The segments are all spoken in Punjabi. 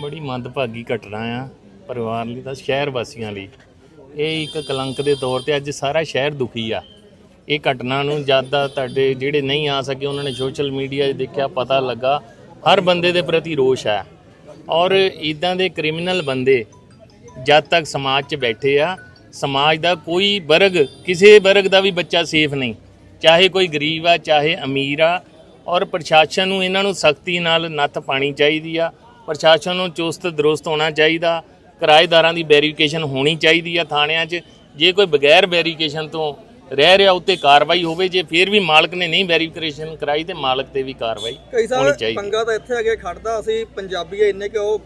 ਬੜੀ ਮੰਦਭਾਗੀ ਘਟਨਾ ਆ ਪਰਿਵਾਰ ਲਈ ਤਾਂ ਸ਼ਹਿਰ ਵਾਸੀਆਂ ਲਈ। ਇਹ ਇੱਕ ਕਲੰਕ ਦੇ ਤੌਰ ਤੇ ਅੱਜ ਸਾਰਾ ਸ਼ਹਿਰ ਦੁਖੀ ਆ। ਇਹ ਘਟਨਾ ਨੂੰ ਜਦ ਦਾ ਤੁਹਾਡੇ ਜਿਹੜੇ ਨਹੀਂ ਆ ਸਕੇ, ਉਹਨਾਂ ਨੇ ਸੋਸ਼ਲ ਮੀਡੀਆ 'ਤੇ ਦੇਖਿਆ, ਪਤਾ ਲੱਗਾ, ਹਰ ਬੰਦੇ ਦੇ ਪ੍ਰਤੀ ਰੋਸ਼ ਹੈ ਔਰ ਇਦਾਂ ਦੇ ਕ੍ਰਿਮੀਨਲ ਬੰਦੇ ਜਦ ਤੱਕ ਸਮਾਜ 'ਚ ਬੈਠੇ ਆ, ਸਮਾਜ ਦਾ ਕੋਈ ਵਰਗ, ਕਿਸੇ ਵਰਗ ਦਾ ਵੀ ਬੱਚਾ ਸੇਫ ਨਹੀਂ। ਚਾਹੇ ਕੋਈ ਗਰੀਬ ਆ ਚਾਹੇ ਅਮੀਰ ਆ ਔਰ ਪ੍ਰਸ਼ਾਸਨ ਨੂੰ ਇਹਨਾਂ ਨੂੰ ਸਖਤੀ ਨਾਲ ਨੱਥ ਪਾਣੀ ਚਾਹੀਦੀ ਆ ਪ੍ਰਸ਼ਾਸਨ ਨੂੰ ਚੁਸਤ ਦਰੁਸਤ ਹੋਣਾ ਚਾਹੀਦਾ ਕਿਰਾਏਦਾਰਾਂ ਦੀ ਵੈਰੀਫਿਕੇਸ਼ਨ ਹੋਣੀ ਚਾਹੀਦੀ ਆ ਥਾਣਿਆਂ 'ਚ ਜੇ ਕੋਈ ਬਗੈਰ ਵੈਰੀਫਿਕੇਸ਼ਨ ਤੋਂ ਰਹਿ ਰਿਹਾ ਉੱਤੇ ਕਾਰਵਾਈ ਹੋਵੇ ਜੇ ਫਿਰ ਵੀ ਮਾਲਕ ਨੇ ਨਹੀਂ ਵੈਰੀਫਿਕੇਸ਼ਨ ਕਰਾਈ ਤੇ ਮਾਲਕ ਤੇ ਵੀ ਕਾਰਵਾਈ ਕਈ ਹੋਣੀ ਸਾਲ ਚਾਹੀਦੀ। ਪੰਗਾ ਤਾਂ ਇੱਥੇ ਅੱਗੇ ਖੜਦਾ ਅਸੀਂ ਪੰਜਾਬੀ ਆ ਇੰਨੇ ਕਿ ਉਹ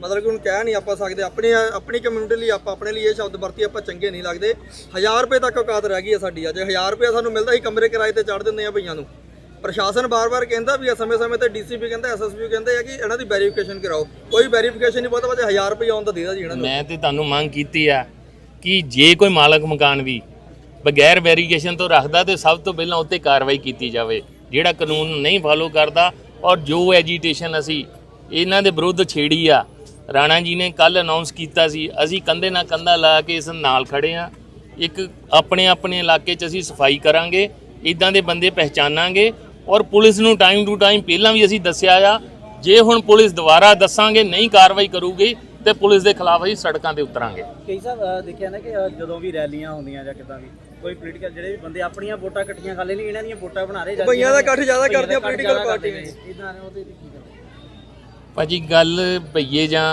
ਮਤਲਬ ਕਿ ਹੁਣ ਕਹਿ ਨਹੀਂ ਆਪਾਂ ਸਕਦੇ, ਆਪਣੀ ਆਪਣੀ ਕਮਿਊਨਿਟੀ ਲਈ ਆਪਾਂ, ਆਪਣੇ ਲਈ ਇਹ ਸ਼ਬਦ ਵਰਤੀ ਆਪਾਂ ਚੰਗੇ ਨਹੀਂ ਲੱਗਦੇ। 1000 ਰੁਪਏ ਤੱਕ ਔਕਾਤ ਰਹਿ ਗਈ ਹੈ ਸਾਡੀ ਅੱਜ। 1000 ਰੁਪਏ ਸਾਨੂੰ ਮਿਲਦਾ ਸੀ ਕਮਰੇ ਕਿਰਾਏ ਤੇ ਚੜ ਦਿੰਦੇ ਆ ਭਈਆਂ ਨੂੰ। ਪ੍ਰਸ਼ਾਸਨ ਬਾਰ-ਬਾਰ ਕਹਿੰਦਾ ਵੀ ਆ ਸਮੇਂ-ਸਮੇਂ ਤੇ ਡੀਸੀਪੀ ਕਹਿੰਦਾ ਐਸਐਸਪੀ ਕਹਿੰਦੇ ਆ ਕਿ ਇਹਨਾਂ ਦੀ ਵੈਰੀਫਿਕੇਸ਼ਨ ਕਰਾਓ। ਕੋਈ ਵੈਰੀਫਿਕੇਸ਼ਨ ਨਹੀਂ ਪਤਾ ਬਸ 1000 ਰੁਪਏ ਆਉਂਦਾ ਦੇਦਾ ਜੀ ਇਹਨਾਂ ਨੂੰ। ਮੈਂ ਤੇ ਤੁਹਾਨੂੰ ਮੰਗ ਕੀਤੀ ਆ ਕਿ ਜੇ ਕੋਈ ਮਾਲਕ ਮਕਾਨ ਵੀ ਬਗੈਰ ਵੈਰੀਫਿਕੇਸ਼ਨ ਤੋਂ ਰੱਖਦਾ ਤੇ ਸਭ ਤੋਂ ਪਹਿਲਾਂ ਉੱਤੇ ਕਾਰਵਾਈ ਕੀਤੀ ਜਾਵੇ, ਜਿਹੜਾ ਕਾਨੂੰਨ ਨਹੀਂ ਫਾਲੋ ਕਰਦਾ ਔਰ ਜੋ ਐਜੀਟੇਸ਼ਨ ਅਸੀਂ ਇਹਨਾਂ ਦੇ ਵਿਰੁੱਧ ਛੇੜੀ ਆ ਰਾਣਾ ਜੀ ਨੇ ਕੱਲ ਅਨਾਉਂਸ ਕੀਤਾ ਸੀ ਅਸੀਂ ਕੰਧੇ ਨਾਲ ਕੰਧਾ ਲਾ ਕੇ ਇਸ ਨਾਲ ਖੜੇ ਆ ਇੱਕ ਆਪਣੇ ਆਪਣੇ ਇਲਾਕੇ 'ਚ ਅਸੀਂ ਸਫ਼ਾਈ ਕਰਾਂਗੇ ਇਦਾਂ ਦੇ ਬੰਦੇ ਪਹਿਚਾਨਾਂਗੇ ਔਰ ਪੁਲਿਸ ਨੂੰ ਟਾਈਮ ਟੂ ਟਾਈਮ ਪਹਿਲਾਂ ਵੀ ਅਸੀਂ ਦੱਸਿਆ ਆ ਜੇ ਹੁਣ ਪੁਲਿਸ ਦੁਬਾਰਾ ਦੱਸਾਂਗੇ ਨਹੀਂ ਕਾਰਵਾਈ ਕਰੂਗੀ ਤੇ ਪੁਲਿਸ ਦੇ ਖਿਲਾਫ ਅਸੀਂ ਸੜਕਾਂ ਤੇ ਉਤਰਾਂਗੇ। ਕਈ ਸਾਹਿਬ ਦੇਖਿਆ ਨਾ ਕਿ ਜਦੋਂ ਵੀ ਰੈਲੀਆਂ ਹੁੰਦੀਆਂ ਜਾਂ ਕਿਦਾਂ ਵੀ ਕੋਈ ਪੋਲੀਟੀਕਲ ਜਿਹੜੇ ਵੀ ਬੰਦੇ ਆਪਣੀਆਂ ਵੋਟਾਂ ਇਕੱਠੀਆਂ ਕਰ ਲੈਣੀ ਇਹਨਾਂ ਦੀਆਂ ਵੋਟਾਂ ਬਣਾ ਰਹੇ ਭਈਆਂ ਦਾ ਇਕੱਠ ਜ਼ਿਆਦਾ ਕਰਦੀਆਂ ਪੋਲੀਟੀਕਲ ਪਾਰਟੀ ਨੇ। ਇਦਾਂ ਨੇ ਉਹਦੇ ਕੀ ਕਰਦੇ ਭਾਜੀ ਗੱਲ ਭਈਏ ਜਾਂ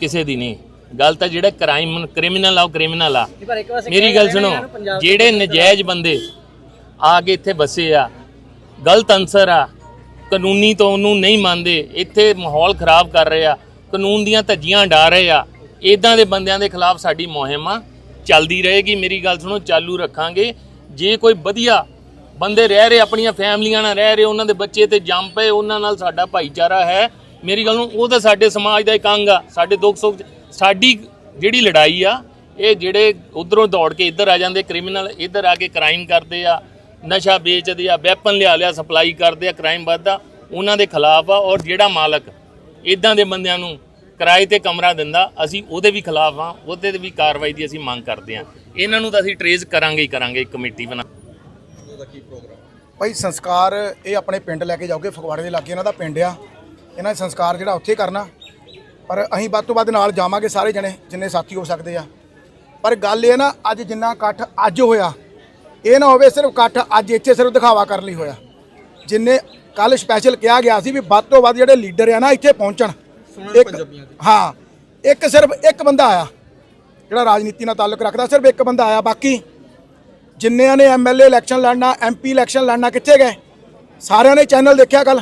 ਕਿਸੇ ਦੀ ਨਹੀਂ। ਗੱਲ ਤਾਂ ਜਿਹੜਾ ਕ੍ਰਾਈਮ ਕ੍ਰਿਮੀਨਲ ਆ ਉਹ ਕ੍ਰਿਮੀਨਲ ਆ। ਨਹੀਂ, ਪਰ ਇੱਕ ਵਾਰ ਮੇਰੀ ਗੱਲ ਸੁਣੋ ਜਿਹੜੇ ਨਜਾਇਜ਼ ਬੰਦੇ ਆ ਕੇ ਇੱਥੇ ਵਸੇ ਆ ਗਲਤ ਅਨਸਰ ਆ ਕਾਨੂੰਨੀ ਤੋਂ ਉਹਨੂੰ ਨਹੀਂ ਮੰਨਦੇ ਇੱਥੇ ਮਾਹੌਲ ਖਰਾਬ ਕਰ ਰਹੇ ਆ ਕਾਨੂੰਨ ਦੀਆਂ ਧੱਜੀਆਂ ਡਾ ਰਹੇ ਆ ਇਦਾਂ ਦੇ ਬੰਦਿਆਂ ਦੇ ਖਿਲਾਫ ਸਾਡੀ ਮੁਹਿੰਮ ਆ ਚੱਲਦੀ ਰਹੇਗੀ ਮੇਰੀ ਗੱਲ ਸੁਣੋ ਚਾਲੂ ਰੱਖਾਂਗੇ। ਜੇ ਕੋਈ ਵਧੀਆ ਬੰਦੇ ਰਹਿ ਰਹੇ ਆਪਣੀਆਂ ਫੈਮਲੀਆਂ ਨਾਲ ਰਹਿ ਰਹੇ ਉਹਨਾਂ ਦੇ ਬੱਚੇ ਤੇ ਜੰਮ ਪਏ ਉਹਨਾਂ ਨਾਲ ਸਾਡਾ ਭਾਈਚਾਰਾ ਹੈ ਮੇਰੀ ਗੱਲ ਨੂੰ, ਉਹ ਤਾਂ ਸਾਡੇ ਸਮਾਜ ਦਾ ਇੱਕ ਅੰਗ ਆ, ਸਾਡੇ ਦੁੱਖ ਸੁੱਖ 'ਚ- ਸਾਡੀ ਜਿਹੜੀ ਲੜਾਈ ਆ, ਇਹ ਜਿਹੜੇ ਉਧਰੋਂ ਦੌੜ ਕੇ ਇੱਧਰ ਆ ਜਾਂਦੇ ਕ੍ਰਿਮੀਨਲ ਇੱਧਰ ਆ ਕੇ ਕ੍ਰਾਈਮ ਕਰਦੇ ਆ, ਨਸ਼ਾ ਵੇਚਦੇ ਆ ਵੈਪਨ ਲਿਆ ਲਿਆ ਸਪਲਾਈ ਕਰਦੇ ਆ ਕ੍ਰਾਈਮ ਵੱਧਦਾ, ਉਹਨਾਂ ਦੇ ਖਿਲਾਫ ਆ ਔਰ ਜਿਹੜਾ ਮਾਲਕ ਇਦਾਂ ਦੇ ਬੰਦਿਆਂ ਨੂੰ ਕਿਰਾਏ ਤੇ ਕਮਰਾ ਦਿੰਦਾ, ਅਸੀਂ ਉਹਦੇ ਵੀ ਖਿਲਾਫ ਆ, ਉਹਦੇ ਤੇ ਵੀ ਕਾਰਵਾਈ ਦੀ ਅਸੀਂ ਮੰਗ ਕਰਦੇ ਆ। ਇਹਨਾਂ ਨੂੰ ਤਾਂ ਅਸੀਂ ਟਰੇਸ ਕਰਾਂਗੇ ਹੀ ਕਰਾਂਗੇ, ਇੱਕ ਕਮੇਟੀ ਬਣਾ ਉਹਦਾ ਕੀ ਪ੍ਰੋਗਰਾਮ ਭਾਈ ਸੰਸਕਾਰ, ਇਹ ਆਪਣੇ ਪਿੰਡ ਲੈ ਕੇ ਜਾਓਗੇ, ਫਗਵਾੜੇ ਦੇ ਲਾਗੇ ਇਹਨਾਂ ਦਾ ਪਿੰਡ ਆ। ਇਹਨਾਂ ਦਾ ਸੰਸਕਾਰ ਜਿਹੜਾ ਉੱਥੇ ਕਰਨਾ। ਪਰ ਅਸੀਂ ਵੱਧ ਤੋਂ ਵੱਧ ਨਾਲ ਜਾਵਾਂਗੇ ਸਾਰੇ ਜਣੇ ਜਿੰਨੇ ਸਾਥੀ ਹੋ ਸਕਦੇ ਆ। ਪਰ ਗੱਲ ਇਹ ਨਾ ਅੱਜ ਜਿੰਨਾ ਇਕੱਠ ਅੱਜ ਹੋਇਆ ਇਹ ਨਾ ਹੋਵੇ ਸਿਰਫ ਇਕੱਠ ਅੱਜ ਇੱਥੇ ਸਿਰਫ ਦਿਖਾਵਾ ਕਰਨ ਲਈ ਹੋਇਆ। ਜਿੰਨੇ ਕੱਲ ਸਪੈਸ਼ਲ ਕਿਹਾ ਗਿਆ ਸੀ ਵੀ ਵੱਧ ਤੋਂ ਵੱਧ ਜਿਹੜੇ ਲੀਡਰ ਆ ਨਾ ਇੱਥੇ ਪਹੁੰਚਣ। ਇੱਕ ਹਾਂ ਇੱਕ ਸਿਰਫ ਇੱਕ ਬੰਦਾ ਆਇਆ ਜਿਹੜਾ ਰਾਜਨੀਤੀ ਨਾਲ ਤਾਲੁਕ ਰੱਖਦਾ ਸਿਰਫ ਇੱਕ ਬੰਦਾ ਆਇਆ ਬਾਕੀ ਜਿੰਨਿਆਂ ਨੇ ਐਮਐਲਏ ਇਲੈਕਸ਼ਨ ਲੜਨਾ ਐਮਪੀ ਇਲੈਕਸ਼ਨ ਲੜਨਾ ਕਿੱਥੇ ਗਏ? ਸਾਰਿਆਂ ਨੇ ਚੈਨਲ ਦੇਖਿਆ ਕੱਲ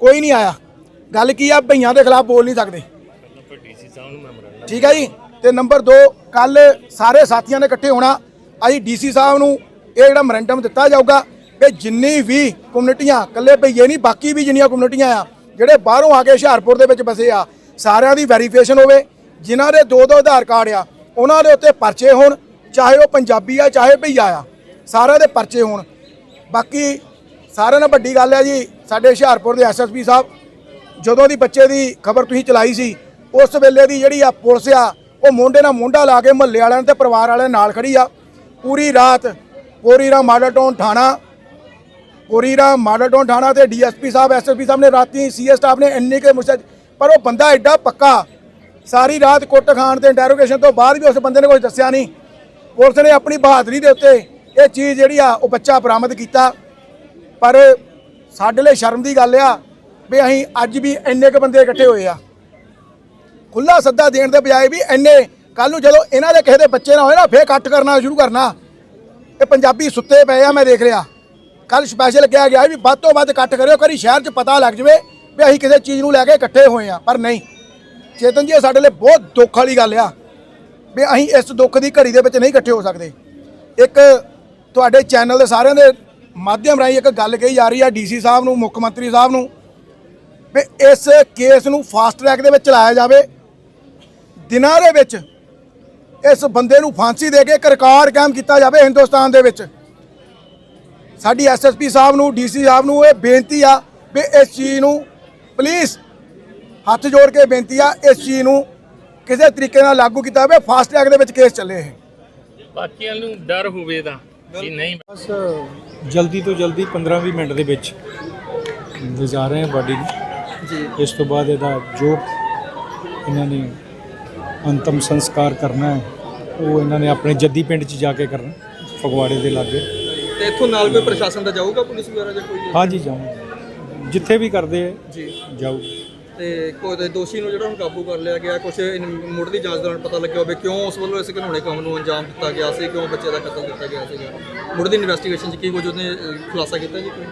ਕੋਈ ਨਹੀਂ ਆਇਆ। ਗੱਲ ਕੀ ਆ, ਭਈਆਂ ਦੇ ਖਿਲਾਫ ਬੋਲ ਨਹੀਂ ਸਕਦੇ। ਠੀਕ ਹੈ ਜੀ? ਤੇ ਨੰਬਰ 2 ਕੱਲ ਸਾਰੇ ਸਾਥੀਆਂ ਨੇ ਇਕੱਠੇ ਹੋਣਾ। ਅਸੀਂ ਡੀਸੀ ਸਾਹਿਬ ਨੂੰ ਇਹ ਜਿਹੜਾ ਮੈਮੋਰੰਡਮ ਦਿੱਤਾ ਜਾਊਗਾ ਕਿ ਜਿੰਨੀ ਵੀ ਕਮਿਊਨਿਟੀਆਂ ਇਕੱਲੇ ਭਈਏ ਨਹੀਂ, ਬਾਕੀ ਵੀ ਜਿੰਨੀਆਂ ਕਮਿਊਨਿਟੀਆਂ ਆ, ਜਿਹੜੇ ਬਾਹਰੋਂ ਆ ਕੇ ਹੁਸ਼ਿਆਰਪੁਰ ਦੇ ਵਿੱਚ ਬਸੇ ਆ, ਸਾਰਿਆਂ ਦੀ ਵੈਰੀਫਿਕੇਸ਼ਨ ਹੋਵੇ। ਜਿਨ੍ਹਾਂ ਦੇ ਦੋ ਦੋ ਆਧਾਰ ਕਾਰਡ ਆ, ਉਹਨਾਂ ਦੇ ਉੱਤੇ ਪਰਚੇ ਹੋਣ, ਚਾਹੇ ਉਹ ਪੰਜਾਬੀ ਆ, ਚਾਹੇ ਭਈਆ ਆ, ਸਾਰਿਆਂ ਦੇ ਪਰਚੇ ਹੋਣ। ਬਾਕੀ ਸਾਰਿਆਂ ਨਾਲ ਵੱਡੀ ਗੱਲ ਹੈ ਜੀ, ਸਾਡੇ ਹੁਸ਼ਿਆਰਪੁਰ ਦੇ ਐਸਐਸਪੀ ਸਾਹਿਬ ਜਦੋਂ ਦੀ ਬੱਚੇ ਦੀ ਖਬਰ ਤੁਸੀਂ ਚਲਾਈ ਸੀ, ਉਸ ਵੇਲੇ ਦੀ ਜਿਹੜੀ ਆ ਪੁਲਿਸ ਆ, ਉਹ ਮੋਢੇ ਨਾਲ ਮੋਢਾ ਲਾ ਕੇ ਮਹੱਲੇ ਵਾਲਿਆਂ ਤੇ ਪਰਿਵਾਰ ਵਾਲਿਆਂ ਨਾਲ ਖੜੀ ਆ। ਪੂਰੀ ਰਾਤ ਪੂਰੀਰਾ ਮਾਡਲ ਟਾਊਨ ਥਾਣਾ ਪੂਰੀਰਾ ਮਾਡਲ ਟਾਊਨ ਥਾਣਾ ਤੇ ਡੀਐਸਪੀ ਸਾਹਿਬ, ਐਸਐਸਪੀ ਸਾਹਿਬ ਨੇ ਰਾਤੀ ਸੀਐਸ ਸਟਾਫ ਨੇ ਇੰਨੀ ਕੇ ਮੁਸ਼ਕ ਪਰ ਉਹ ਬੰਦਾ ਐਡਾ ਪੱਕਾ, ਸਾਰੀ ਰਾਤ ਕੁੱਟ ਖਾਣ ਤੇ ਇੰਟਰੋਗੇਸ਼ਨ ਤੋਂ ਬਾਅਦ ਵੀ ਉਸ ਬੰਦੇ ਨੇ ਕੁਝ ਦੱਸਿਆ ਨਹੀਂ। ਪੁਲਿਸ ਨੇ ਆਪਣੀ ਬਹਾਦਰੀ ਦੇ ਉੱਤੇ ਇਹ ਚੀਜ਼ ਜਿਹੜੀ ਆ, ਉਹ ਬੱਚਾ ਬਰਾਮਦ ਕੀਤਾ। ਪਰ ਸਾਡੇ ਲਈ ਸ਼ਰਮ ਦੀ ਗੱਲ ਆ ਵੀ ਅਸੀਂ ਅੱਜ ਵੀ ਇੰਨੇ ਕ ਬੰਦੇ ਇਕੱਠੇ ਹੋਏ ਆ। ਖੁੱਲਾ ਸੱਦਾ ਦੇਣ ਦੇ ਬਜਾਏ ਵੀ ਇੰਨੇ ਕੱਲ ਨੂੰ ਜਦੋਂ ਇਹਨਾਂ ਦੇ ਕਿਸੇ ਦੇ ਬੱਚੇ ਨਾ ਹੋਏ ਨਾ, ਫੇਰ ਇਕੱਠ ਕਰਨਾ ਸ਼ੁਰੂ ਕਰਨਾ। ਇਹ ਪੰਜਾਬੀ ਸੁੱਤੇ ਪਏ ਆ, ਮੈਂ ਦੇਖ ਰਿਹਾ ਕੱਲ ਸਪੈਸ਼ਲ ਕਿਹਾ ਗਿਆ ਵੀ ਵੱਧ ਤੋਂ ਵੱਧ ਇਕੱਠ ਕਰਿਓ ਕਰੀ ਸ਼ਹਿਰ 'ਚ ਪਤਾ ਲੱਗ ਜਵੇ ਵੀ ਅਸੀਂ ਕਿਸੇ ਚੀਜ਼ ਨੂੰ ਲੈ ਕੇ ਇਕੱਠੇ ਹੋਏ ਆ, ਪਰ ਨਹੀਂ। ਚੇਤਨ ਜੀ, ਇਹ ਸਾਡੇ ਲਈ ਬਹੁਤ ਦੁੱਖ ਵਾਲੀ ਗੱਲ ਆ ਵੀ ਅਸੀਂ ਇਸ ਦੁੱਖ ਦੀ ਘੜੀ ਦੇ ਵਿੱਚ ਨਹੀਂ ਇਕੱਠੇ ਹੋ ਸਕਦੇ। ਇੱਕ ਤੁਹਾਡੇ ਚੈਨਲ ਦੇ ਸਾਰਿਆਂ ਦੇ ਮਾਧਿਅਮ ਰਾਹੀਂ ਇੱਕ ਗੱਲ ਕਹੀ ਜਾ ਰਹੀ ਆ ਡੀਸੀ ਸਾਹਿਬ ਨੂੰ, ਮੁੱਖ ਮੰਤਰੀ ਸਾਹਿਬ ਨੂੰ ਵੀ ਇਸ ਕੇਸ ਨੂੰ ਫਾਸਟ ਟਰੈਕ ਦੇ ਵਿੱਚ ਚਲਾਇਆ ਜਾਵੇ। ਦਿਨਾਂ ਦੇ ਵਿੱਚ ਇਸ ਬੰਦੇ ਨੂੰ ਫਾਂਸੀ ਦੇ ਕੇ ਇੱਕ ਰਿਕਾਰਡ ਕਾਇਮ ਕੀਤਾ ਜਾਵੇ ਹਿੰਦੁਸਤਾਨ ਦੇ ਵਿੱਚ। ਸਾਡੀ ਐਸਐਸਪੀ ਸਾਹਿਬ ਨੂੰ ਡੀਸੀ ਸਾਹਿਬ ਨੂੰ ਇਹ ਬੇਨਤੀ ਆ ਵੀ ਇਸ ਚੀਜ਼ ਨੂੰ ਪਲੀਜ਼ ਹੱਥ ਜੋੜ ਕੇ ਬੇਨਤੀ ਆ ਇਸ ਚੀਜ਼ ਨੂੰ ਕਿਸੇ ਤਰੀਕੇ ਨਾਲ ਲਾਗੂ ਕੀਤਾ ਜਾਵੇ ਫਾਸਟ ਟਰੈਕ ਦੇ ਵਿੱਚ ਕੇਸ ਚੱਲੇ ਇਹ। ਬਾਕੀਆਂ ਨੂੰ ਡਰ ਹੋਵੇ ਤਾਂ ਕਿ ਨਹੀਂ। ਬਸ ਜਲਦੀ ਤੋਂ ਜਲਦੀ 15-20 ਮਿੰਟ ਦੇ ਵਿੱਚ ਲਿਜਾ ਰਹੇ ਬਾਡੀ ਨੂੰ। ਜੀ। ਇਸ ਤੋਂ ਬਾਅਦ ਇਹਦਾ ਜੋ ਇਹਨਾਂ ਨੇ ਅੰਤਮ ਸੰਸਕਾਰ ਕਰਨਾ ਹੈ ਉਹ ਇਹਨਾਂ ਨੇ ਆਪਣੇ ਜੱਦੀ ਪਿੰਡ 'ਚ ਜਾ ਕੇ ਕਰਨਾ ਫਗਵਾੜੇ ਦੇ ਲਾਗੇ। ਤੇ ਇੱਥੋਂ ਨਾਲ ਕੋਈ ਪ੍ਰਸ਼ਾਸਨ ਦਾ ਜਾਊਗਾ ਪੁਲਿਸ ਵਗੈਰਾ ਜਾਂ ਕੋਈ? ਹਾਂਜੀ ਜਾਵਾਂਗੇ ਜਿੱਥੇ ਵੀ ਕਰਦੇ ਹੈ ਜੀ। ਜਾਊ। ਤੇ ਕੋਈ ਦੋਸ਼ੀ ਨੂੰ ਜਿਹੜਾ ਹੁਣ ਕਾਬੂ ਕਰ ਲਿਆ ਗਿਆ ਕੁਝ ਮੁੱਢਲੀ ਜਾਂਚ ਦੌਰਾਨ ਪਤਾ ਲੱਗਿਆ ਹੋਵੇ ਕਿਉਂ ਉਸ ਵੱਲੋਂ ਇਸ ਘਿਨੌਣੇ ਕੰਮ ਨੂੰ ਅੰਜਾਮ ਦਿੱਤਾ ਗਿਆ ਸੀ ਕਿਉਂ ਬੱਚੇ ਦਾ ਕਤਲ ਕੀਤਾ ਗਿਆ ਸੀਗਾ। ਮੁੱਢਲੀ ਇਨਵੈਸਟੀਗੇਸ਼ਨ 'ਚ ਕੀ ਕੁਝ ਉਹਨੇ ਖੁਲਾਸਾ ਕੀਤਾ ਜੀ ਕੋਈ?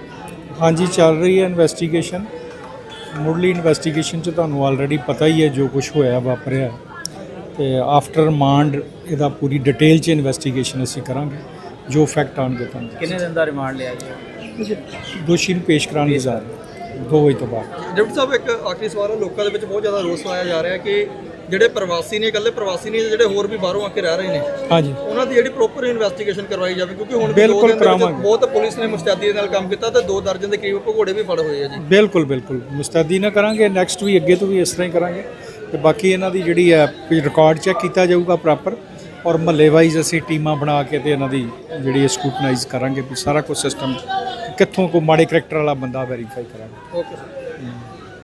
ਹਾਂਜੀ ਚੱਲ ਰਹੀ ਹੈ ਇਨਵੈਸਟੀਗੇਸ਼ਨ ਮੁੱਢਲੀ ਇਨਵੈਸਟੀਗੇਸ਼ਨ 'ਚ ਤੁਹਾਨੂੰ ਆਲਰੇਡੀ ਪਤਾ ਹੀ ਹੈ ਜੋ ਕੁਝ ਹੋਇਆ ਵਾਪਰਿਆ। ਤੇ ਆਫਟਰ ਰਿਮਾਂਡ ਇਹਦਾ ਪੂਰੀ ਡਿਟੇਲ 'ਚ ਇਨਵੈਸਟੀਗੇਸ਼ਨ ਅਸੀਂ ਕਰਾਂਗੇ ਜੋ ਫੈਕਟ ਆਉਣਗੇ ਤੁਹਾਨੂੰ ਕਿੰਨੇ ਦਿਨ ਦਾ ਰਿਮਾਂਡ ਲਿਆ ਜੀ? ਦੋਸ਼ੀ ਨੂੰ ਪੇਸ਼ ਕਰਾਉਣ ਦੀ ਜਾ ਰਹੇ 2 ਵਜੇ ਤੋਂ ਬਾਅਦ। ਡਿਪਟੀ ਸਾਹਿਬ ਇੱਕ ਆਖਰੀ ਸਵਾਲ ਹੈ ਲੋਕਾਂ ਦੇ ਵਿੱਚ ਬਹੁਤ ਜ਼ਿਆਦਾ ਰੋਸ ਪਾਇਆ ਜਾ ਰਿਹਾ ਕਿ ਜਿਹੜੇ ਪ੍ਰਵਾਸੀ ਨੇ ਇਕੱਲੇ ਪ੍ਰਵਾਸੀ ਨਹੀਂ ਜਿਹੜੇ ਹੋਰ ਵੀ ਬਾਹਰੋਂ ਆ ਕੇ ਰਹਿ ਰਹੇ ਨੇ ਹਾਂਜੀ। ਉਹਨਾਂ ਦੀ ਜਿਹੜੀ ਪ੍ਰੋਪਰ ਇਨਵੈਸਟੀਗੇਸ਼ਨ ਕਰਵਾਈ ਜਾਵੇ ਕਿਉਂਕਿ ਹੁਣ ਵੀ ਦੋ ਬਿਲਕੁਲ ਦਿਨ ਦੇ ਵਿੱਚ ਕਰਾਵਾਂਗੇ। ਬਹੁਤ ਪੁਲਿਸ ਨੇ ਮੁਸਤੈਦੀ ਦੇ ਨਾਲ ਕੰਮ ਕੀਤਾ ਤੇ ਦੋ ਦਰਜਨ ਦੇ ਕਰੀਬ ਭਗੌੜੇ ਵੀ ਫੜ ਹੋਏ ਆ ਜੀ। ਬਿਲਕੁਲ ਬਿਲਕੁਲ। ਮੁਸਤੈਦੀ ਨਾ ਕਰਾਂਗੇ ਨੈਕਸਟ ਵੀ ਅੱਗੇ ਤੋਂ ਵੀ ਇਸ ਤਰ੍ਹਾਂ ਹੀ ਕਰਾਂਗੇ। ਤੇ ਬਾਕੀ ਇਹਨਾਂ ਦੀ ਜਿਹੜੀ ਹੈ ਰਿਕਾਰਡ ਚੈੱਕ ਕੀਤਾ ਜਾਊਗਾ ਪ੍ਰੋਪਰ ਔਰ ਮਹੱਲੇ ਵਾਈਜ਼ ਅਸੀਂ ਟੀਮਾਂ ਬਣਾ ਕੇ ਤੇ ਇਹਨਾਂ ਦੀ ਜਿਹੜੀ ਸਕੂਟਨਾਈਜ਼ ਕਰਾਂਗੇ ਵੀ ਸਾਰਾ ਕੁਝ ਸਿਸਟਮ ਕਿੱਥੋਂ ਕੋ ਮਾੜੇ ਕਰੈਕਟਰ ਵਾਲਾ ਬੰਦਾ ਵੈਰੀਫਾਈ ਕਰਾਂਗੇ। Okay sir